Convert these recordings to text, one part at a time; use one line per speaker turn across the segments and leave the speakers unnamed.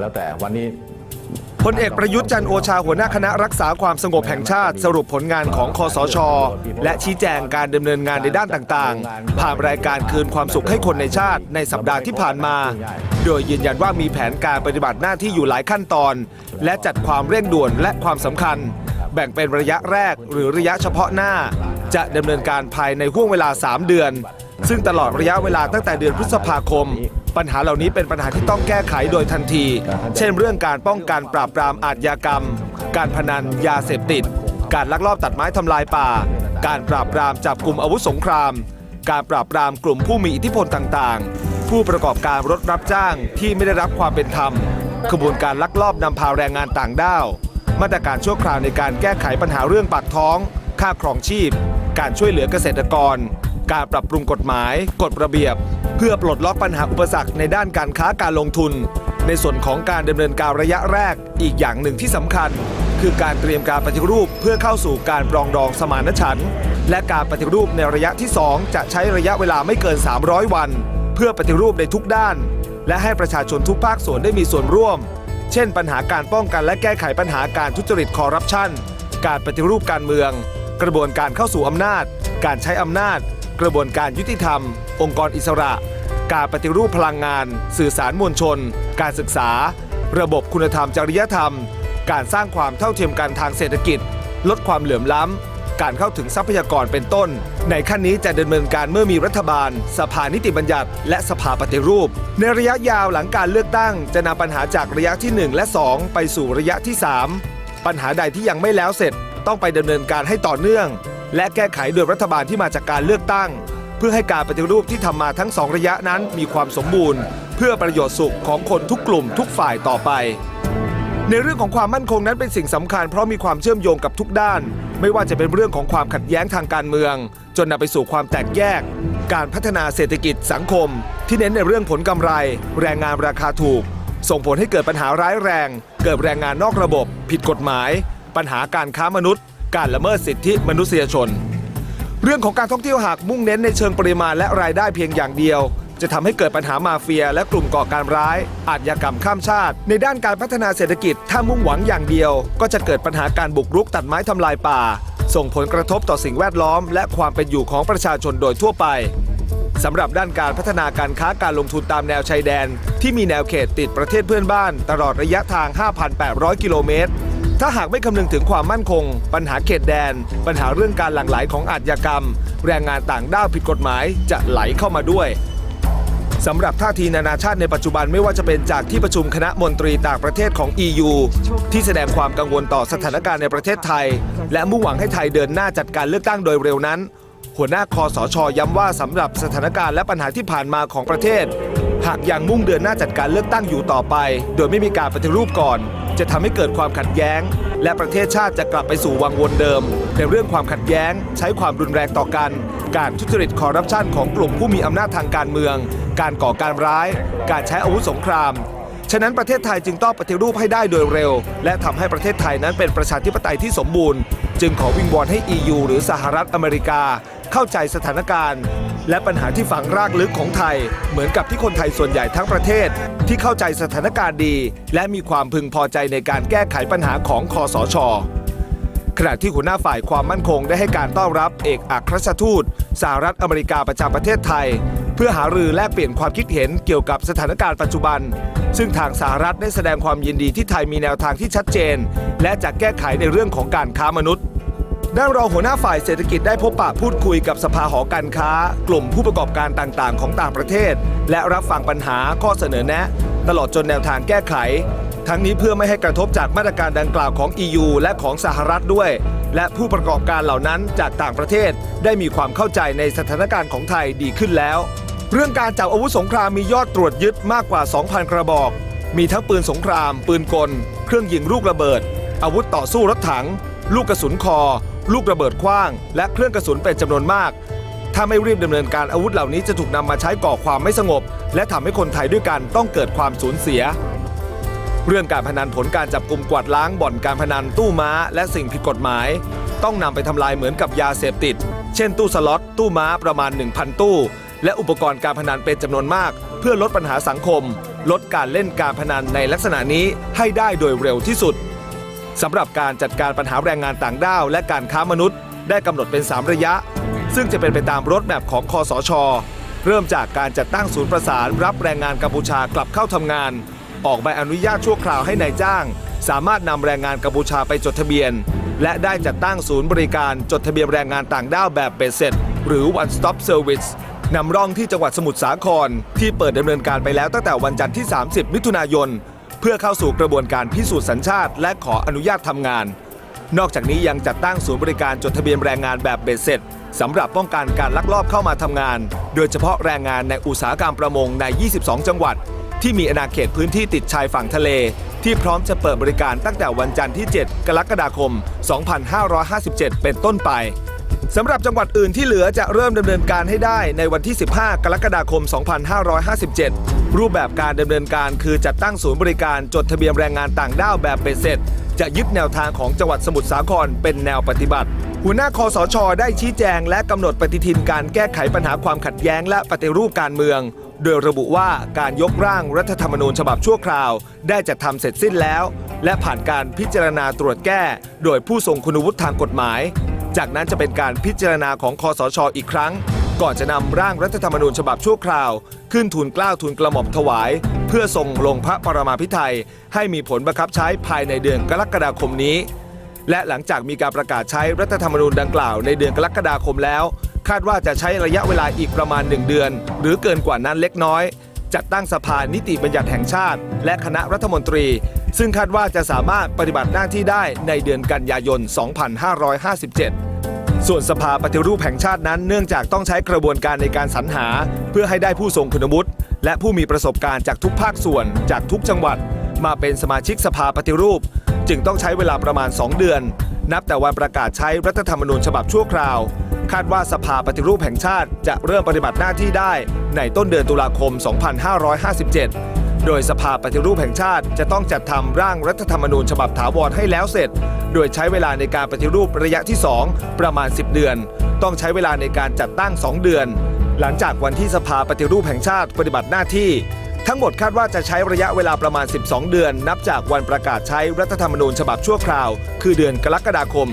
แล้วแต่วันนี้
พลเอกประยุทธ์จันโอชาหัวหน้าคณะรักษาความสงบแห่งชาติ สรุปผลงานของคอสช และชี้แจงการดำเนินงานในด้านต่างๆ ผ่านรายการคืนความสุขให้คนในชาติในสัปดาห์ที่ผ่านมา โดยยืนยันว่ามีแผนการปฏิบัติหน้าที่อยู่หลายขั้นตอน และจัดความเร่งด่วนและความสำคัญ แบ่งเป็นระยะแรกหรือระยะเฉพาะหน้า จะดำเนินการภายในห่วงเวลา 3 เดือน ซึ่งตลอดระยะเวลาตั้งแต่เดือนพฤษภาคม ปัญหาเหล่านี้เป็นปัญหาที่ต้องแก้ไขโดยทันที เช่นเรื่องการป้องกันปราบปรามอาชญากรรม การพนันยาเสพติด การลักลอบตัดไม้ทำลายป่า การปราบปรามจับกลุ่มอาวุธสงคราม การปราบปรามกลุ่มผู้มีอิทธิพลต่างๆ ผู้ประกอบการรถรับจ้างที่ไม่ได้รับความเป็นธรรมขบวนการลักลอบนำพาแรงงานต่างด้าวมาตรการชั่วคราวในการแก้ไขปัญหาเรื่องปากท้อง ค่าครองชีพ การช่วยเหลือเกษตรกร การปรับปรุงกฎหมาย กฎระเบียบ เพื่อปลดล็อกปัญหาอุปสรรคในด้านการค้าการลงทุน ในส่วนของการดำเนินการระยะแรกอีกอย่างหนึ่งที่สำคัญ คือการเตรียมการปฏิรูปเพื่อเข้าสู่การปรองดองสมานฉันท์และการปฏิรูปในระยะที่ 2 จะใช้ระยะเวลาไม่เกิน 300 วัน เพื่อปฏิรูปในทุกด้าน และให้ประชาชนทุกภาคส่วนได้มีส่วนร่วม เช่น ปัญหาการป้องกันและแก้ไขปัญหาการทุจริตคอร์รัปชันการปฏิรูปการเมือง กระบวนการเข้าสู่อำนาจ การใช้อำนาจ กระบวนการยุติธรรม องค์กรอิสระ การปฏิรูปพลังงาน สื่อสารมวลชน การศึกษา ระบบคุณธรรมจริยธรรม การสร้างความเท่าเทียมกันทางเศรษฐกิจ ลดความเหลื่อมล้ำ การเข้าถึงทรัพยากรเป็นต้น ในขั้นนี้จะดำเนินการเมื่อมีรัฐบาล สภานิติบัญญัติ และสภาปฏิรูป ในระยะยาวหลังการเลือกตั้ง จะนำปัญหาจากระยะที่ 1 และ 2 ไปสู่ระยะที่ 3 ปัญหาใดที่ยังไม่แล้วเสร็จต้องไปดำเนินการให้ต่อเนื่อง และแก้ไขโดยรัฐบาลที่มาจากการเลือกตั้ง เพื่อให้การปฏิรูปที่ทำมาทั้งสองระยะนั้นมีความสมบูรณ์ เพื่อประโยชน์สุขของคนทุกกลุ่มทุกฝ่ายต่อไป ในเรื่องของความมั่นคงนั้นเป็นสิ่งสำคัญเพราะมีความเชื่อมโยงกับทุกด้าน ไม่ว่าจะเป็นเรื่องของความขัดแย้งทางการเมือง จนนำไปสู่ความแตกแยก การพัฒนาเศรษฐกิจสังคม ที่เน้นในเรื่องผลกำไร แรงงานราคาถูก ส่งผลให้เกิดปัญหาร้ายแรง เกิดแรงงานนอกระบบ ผิดกฎหมาย ปัญหาการค้ามนุษย์ การละเมิดสิทธิมนุษยชน เรื่องของการท่องเที่ยวหากมุ่งเน้นในเชิงปริมาณและรายได้เพียงอย่างเดียว จะทำให้เกิดปัญหามาเฟีย และกลุ่มก่อการร้าย อาชญากรรมข้ามชาติ ในด้านการพัฒนาเศรษฐกิจถ้ามุ่งหวังอย่างเดียว ก็จะเกิดปัญหาการบุกรุกตัดไม้ทำลายป่า ส่งผลกระทบต่อสิ่งแวดล้อม และความเป็นอยู่ของประชาชนโดยทั่วไปสำหรับด้านการพัฒนาการค้าการลงทุนตามแนวชายแดน ที่มีแนวเขตติดประเทศเพื่อนบ้าน ตลอดระยะทาง 5,800 กิโลเมตร ถ้าหากไม่คำนึงถึงความมั่นคง ปัญหาเขตแดน ปัญหาเรื่องการหลั่งไหลของอาชญากรรม แรงงานต่างด้าวผิดกฎหมายจะไหลเข้ามาด้วยสำหรับท่าทีนานาชาติในปัจจุบันไม่ว่าจะเป็นจากที่ประชุมคณะมนตรีต่างประเทศของ EU ที่แสดงความกังวลต่อสถานการณ์ในประเทศไทย และมุ่งหวังให้ไทยเดินหน้าจัดการเลือกตั้งโดยเร็วนั้น หัวหน้าคอสชย้ำว่าสำหรับสถานการณ์และปัญหาที่ผ่านมาของประเทศ หากยังมุ่งเดินหน้าจัดการเลือกตั้งอยู่ต่อไป โดยไม่มีการปฏิรูปก่อน จะทำให้เกิดความขัดแย้ง และประเทศชาติจะกลับไปสู่วังวนเดิม ในเรื่องความขัดแย้ง ใช้ความรุนแรงต่อกัน การทุจริตคอร์รัปชันของกลุ่มผู้มีอำนาจทางการเมือง การก่อการร้าย การใช้อาวุธสงครามฉะนั้นประเทศไทยจึงต้องปฏิรูปให้ได้โดยเร็ว และทำให้ประเทศไทยนั้นเป็นประชาธิปไตยที่สมบูรณ์ จึงขอวิงวอนให้ EU หรือสหรัฐอเมริกา เข้าใจสถานการณ์ และปัญหาที่ฝังรากลึกของไทย เหมือนกับที่คนไทยส่วนใหญ่ทั้งประเทศ ที่เข้าใจสถานการณ์ดี และมีความพึงพอใจในการแก้ไขปัญหาของคอสชขณะที่หัวหน้าฝ่ายความมั่นคงได้ให้การต้อนรับเอกอัครราชทูตสหรัฐอเมริกาประจำประเทศไทย เพื่อหารือแลกเปลี่ยนความคิดเห็นเกี่ยวกับสถานการณ์ปัจจุบัน ซึ่งทางสหรัฐได้แสดงความยินดีที่ไทยมีแนวทางที่ชัดเจน และจะแก้ไขในเรื่องของการค้ามนุษย์ ด้านรองหัวหน้าฝ่ายเศรษฐกิจได้พบปะพูดคุยกับสภาหอการค้า กลุ่มผู้ประกอบการต่างๆ ของต่างประเทศ และรับฟังปัญหาข้อเสนอแนะ ตลอดจนแนวทางแก้ไข ทั้งนี้เพื่อไม่ให้กระทบจากมาตรการดังกล่าวของ EU และของสหรัฐด้วย และผู้ประกอบการเหล่านั้นจากต่างประเทศ ได้มีความเข้าใจในสถานการณ์ของไทยดีขึ้นแล้ว เรื่องการจับอาวุธสงครามมียอดตรวจยึดมากกว่า 2,000 กระบอก มีทั้งปืนสงคราม ปืนกล เครื่องยิงลูกระเบิด อาวุธต่อสู้รถถัง ลูกกระสุนคอลูกระเบิดขว้าง และเครื่องกระสุนเป็นจำนวนมาก ถ้าไม่รีบดำเนินการอาวุธเหล่านี้จะถูกนำมาใช้ก่อความไม่สงบ และทำให้คนไทยด้วยกันต้องเกิดความสูญเสีย เรื่องการพนันผลการจับกลุ่มกวาดล้างบ่อนการพนันตู้ม้า และสิ่งผิดกฎหมาย ต้องนำไปทำลายเหมือนกับยาเสพติด เช่น ตู้สล็อตตู้ม้าประมาณ 1,000 ตู้ และอุปกรณ์การพนันเป็นจำนวนมาก เพื่อลดปัญหาสังคม ลดการเล่นการพนันในลักษณะนี้ให้ได้โดยเร็วที่สุด สำหรับการจัดการปัญหาแรงงานต่างด้าว และการค้ามนุษย์ ได้กำหนดเป็น 3 ระยะ ซึ่งจะเป็นไปตามรถแมพของคอสช เริ่มจากการจัดตั้งศูนย์ประสาน รับแรงงานกัมพูชากลับเข้าทำงาน ออกใบอนุญาตชั่วคราวให้ในายจ้าง สามารถนำแรงงานกัมพูชาไปจดทะเบียน และได้จัดตั้งศูนย์บริการจดทะเบียนแรงงานต่างด้าวแบบเบ็ดเสร็จ หรือ one stop service นำร่องที่จังหวัดสมุทรสาคร ที่เปิดดำเนินการไปแล้วตั้งแต่วันจันทร์ที่ 30 มิถุนายน เพื่อเข้าสู่กระบวนการพิสูจน์สัญชาติ และขออนุญาตทำงาน นอกจากนี้ยังจัดตั้งศูนย์บริการจดทะเบียนแรงงานแบบเบ็ดเสร็จสำหรับป้องกันการลักลอบเข้ามาทำงาน โดยเฉพาะแรงงานในอุตสาหกรรมประมงใน 22 จังหวัด ที่มีอาณาเขตพื้นที่ติดชายฝั่งทะเล ที่พร้อมจะเปิดบริการตั้งแต่วันจันทร์ที่ 7 กรกฎาคม 2557 เป็นต้นไปสำหรับจังหวัดอื่นที่เหลือจะเริ่มดำเนินการให้ได้ในวันที่ 15 กรกฎาคม 2557 รูปแบบการดำเนินการคือจัดตั้งศูนย์บริการจดทะเบียนแรงงานต่างด้าวแบบเป็นเสร็จ จะยึดแนวทางของจังหวัดสมุทรสาครเป็นแนวปฏิบัติ หัวหน้าคอสช ได้ชี้แจงและกำหนดปฏิทินการแก้ไขปัญหาความขัดแย้งและปฏิรูปการเมือง โดยระบุว่าการยกร่างรัฐธรรมนูญฉบับชั่วคราว ได้จัดทำเสร็จสิ้นแล้ว และผ่านการพิจารณาตรวจแก้ โดยผู้ทรงคุณวุฒิทางกฎหมาย จากนั้นจะเป็นการพิจารณาของคอสช อีกครั้ง ก่อนจะนำร่างรัฐธรรมนูญฉบับชั่วคราว ขึ้นทูลเกล้าทูลกระหม่อมถวาย เพื่อส่งลงพระปรมาภิไธยให้มีผลบังคับใช้ภายในเดือนกรกฎาคมนี้ และหลังจากมีการประกาศใช้รัฐธรรมนูญดังกล่าวในเดือนกรกฎาคมแล้ว คาดว่าจะใช้ระยะเวลาอีกประมาณ 1 เดือน หรือเกินกว่านั้นเล็กน้อย จัดตั้งสภานิติบัญญัติแห่งชาติ และคณะรัฐมนตรี ซึ่งคาดว่าจะสามารถปฏิบัติหน้าที่ได้ในเดือนกันยายน 2557 ส่วนสภาปฏิรูปแห่งชาตินั้นเนื่องจากต้องใช้กระบวนการในการสรรหา เพื่อให้ได้ผู้ทรงคุณวุฒิและผู้มีประสบการณ์จากทุกภาคส่วนจากทุกจังหวัด มาเป็นสมาชิกสภาปฏิรูป จึงต้องใช้เวลาประมาณ 2 เดือน นับแต่วันประกาศใช้รัฐธรรมนูญฉบับชั่วคราว คาดว่าสภาปฏิรูปแห่งชาติจะเริ่มปฏิบัติหน้าที่ได้ในต้นเดือนตุลาคม 2557 โดยสภาปฏิรูปแห่งชาติจะต้องจัดทำร่างรัฐธรรมนูญฉบับถาวรให้แล้วเสร็จ โดยใช้เวลาในการปฏิรูประยะที่ 2 ประมาณ 10 เดือน ต้องใช้เวลาในการจัดตั้ง 2 เดือน หลังจากวันที่สภาปฏิรูปแห่งชาติปฏิบัติหน้าที่ ทั้งหมดคาดว่าจะใช้ระยะเวลาประมาณ 12 เดือน นับจากวันประกาศใช้รัฐธรรมนูญฉบับชั่วคราว คือเดือนกรกฎาคม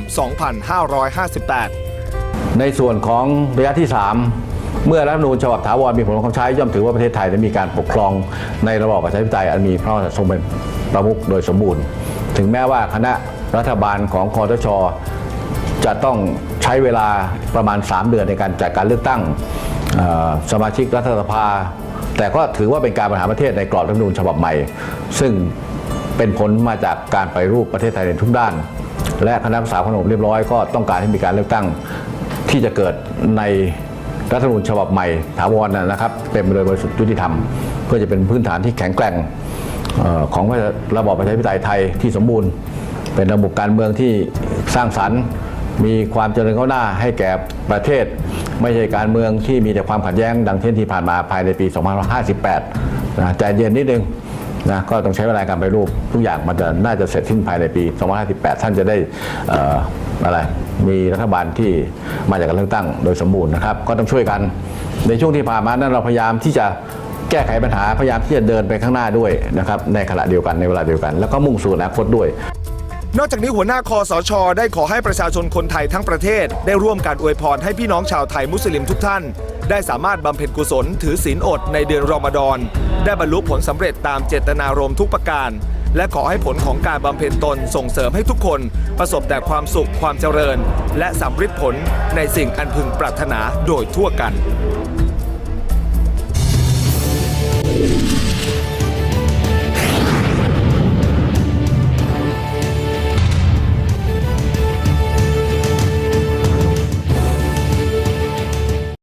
2558
ในส่วนของระยะที่ 3 เมื่อรัฐธรรมนูญฉบับถาวรมีผลบังคับใช้ย่อมถือว่าประเทศไทยได้มีการปกครองในระบอบประชาธิปไตยอันมีพระมหากษัตริย์ทรงเป็นประมุขโดยสมบูรณ์ ถึงแม้ว่าคณะรัฐบาลของคอทชจะต้องใช้เวลาประมาณ 3 เดือนในการจัดการเลือกตั้งสมาชิกรัฐสภา แต่ก็ถือว่าเป็นการบริหารประเทศในกรอบรัฐธรรมนูญฉบับใหม่ ซึ่งเป็นผลมาจากการไปรูปประเทศไทยในทุกด้าน และคณะรักษาความสงบเรียบร้อยก็ต้องการให้มีการเลือกตั้งที่จะเกิดใน รัฐธรรมนูญฉบับใหม่ถาวรนะนะครับเต็มไปด้วยบริสุทธิยุติธรรมเพื่อจะเป็นพื้นฐานที่แข็งแกร่งออของระบอบประชาธิปไตยไทยที่สมบูรณ์ เป็นระบบการเมืองที่สร้างสรรค์ มีความเจริญก้าวหน้าให้แก่ประเทศ ไม่ใช่การเมืองที่มีแต่ความขัดแย้งดังเช่นที่ผ่านมาภายในปี 2558นะใจเย็นนิดนึง นะก็ต้องใช้เวลาการไปรูปทุกอย่างมันจะน่าจะเสร็จสิ้นภายในปี 2558 ท่านจะได้อออะไรมีรัฐบาลที่มาจากการเลือกตั้งโดยสมบูรณ์นะครับ ก็ต้องช่วยกันในช่วงที่ผ่านมานั้นเราพยายามที่จะแก้ไขปัญหาพยายามที่จะเดินไปข้างหน้าด้วยนะครับในขณะเดียวกันในเวลาเดียวกัน แล้วก็มุ่งสู่อนาคตด้วย
นอกจากนี้หัวหน้าคอสช ได้ขอให้ประชาชนคนไทยทั้งประเทศ ได้ร่วมการอวยพรให้พี่น้องชาวไทยมุสลิมทุกท่าน ได้สามารถบำเพ็ญกุศลถือศีลอดในเดือนรอมฎอน ได้บรรลุผลสำเร็จตามเจตนารมณ์ทุกประการ และขอให้ผลของการบำเพ็ญตนส่งเสริมให้ทุกคน ประสบแต่ความสุขความเจริญ และสำเร็จผลในสิ่งอันพึงปรารถนาโดยทั่วกัน